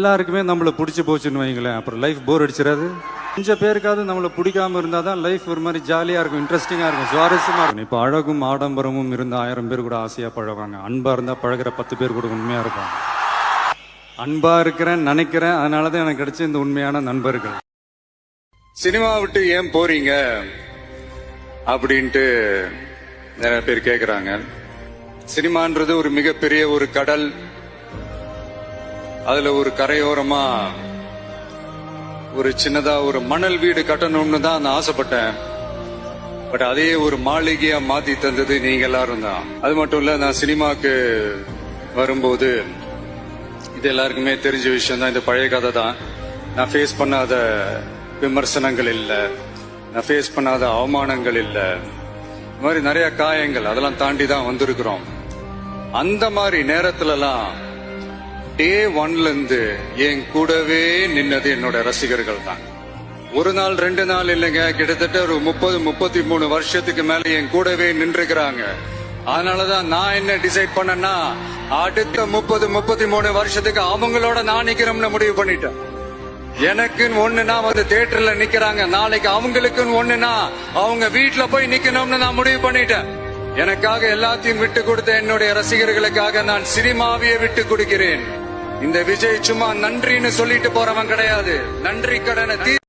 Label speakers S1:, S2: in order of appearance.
S1: எல்லாருக்குமே நம்மளை பிடிச்சி போச்சுன்னு வைங்களேன். அப்புறம் லைஃப் போர் அடிச்சிடாது. கொஞ்சம் பேருக்காவது நம்மளை பிடிக்காம இருந்தால் தான் லைஃப் ஒரு மாதிரி ஜாலியாக இருக்கும் இன்ட்ரெஸ்டிங்காக இருக்கும் சுவாரஸ்யமாக இருக்கும். இப்போ அழகும் ஆடம்பரமும் இருந்த ஆயிரம் பேர் கூட ஆசையாக பழகுவாங்க. அன்பாக இருந்தால் பழகுற பத்து பேர் கூட உண்மையாக இருப்பாங்க. அன்பாக இருக்கிறேன் நினைக்கிறேன் அதனால தான் எனக்கு கிடைச்ச இந்த உண்மையான நண்பர்கள். சினிமா விட்டு ஏன் போறீங்க? அப்படின்ட்டு நிறைய பேர் கேட்குறாங்க சினிமான்றது ஒரு மிகப்பெரிய ஒரு கடல் அதுல ஒரு கரையோரமா ஒரு சின்னதா ஒரு மணல் வீடு கட்டணும்னு தான் நான் ஆசைப்பட்டேன். பட் அதே ஒரு மாளிகையா மாத்தி தந்தது நீங்க எல்லாரும் தான். அது மட்டும் இல்ல நான் சினிமாக்கு வரும்போது இது எல்லாருக்குமே தெரிஞ்ச விஷயம் தான் இந்த பழைய கதை தான். நான் ஃபேஸ் பண்ணாத விமர்சனங்கள் இல்ல. நான் ஃபேஸ் பண்ணாத அவமானங்கள் இல்ல. இந்த மாதிரி நிறைய காயங்கள் அதெல்லாம் தாண்டி தான் வந்திருக்கிறோம். அந்த மாதிரி நேரத்துலலாம் டே ஒன்ல இருந்து என் கூடவே நின்னது என்னோட ரசிகர்கள் தான் ஒரு நாள் ரெண்டு நாள் இல்லைங்க. கிட்டத்தட்ட ஒரு முப்பது முப்பத்தி மூணு வருஷத்துக்கு மேல என் கூடவே நின்றுக்கிறாங்க. அதனாலதான் நான் என்ன டிசைட் பண்ணேன்னா அடுத்த முப்பது முப்பத்தி மூணு வருஷத்துக்கு அவங்களோட நான் நிக்கிறோம்னு முடிவு பண்ணிட்டேன். எனக்குன்னு ஒண்ணுனா வந்து தியேட்டர்ல நிக்கிறாங்க. நாளைக்கு அவங்களுக்குன்னு ஒண்ணுனா அவங்க வீட்டுல போய் நிக்கணும்னு நான் முடிவு பண்ணிட்டேன். எனக்காக எல்லாத்தையும் விட்டு கொடுத்த என்னுடைய ரசிகர்களுக்காக நான் சினிமாவையே விட்டு கொடுக்கிறேன். இந்த விஜய் சும்மா நன்றின்னு சொல்லிட்டு போறவன் கிடையாது. நன்றி கடனை தீ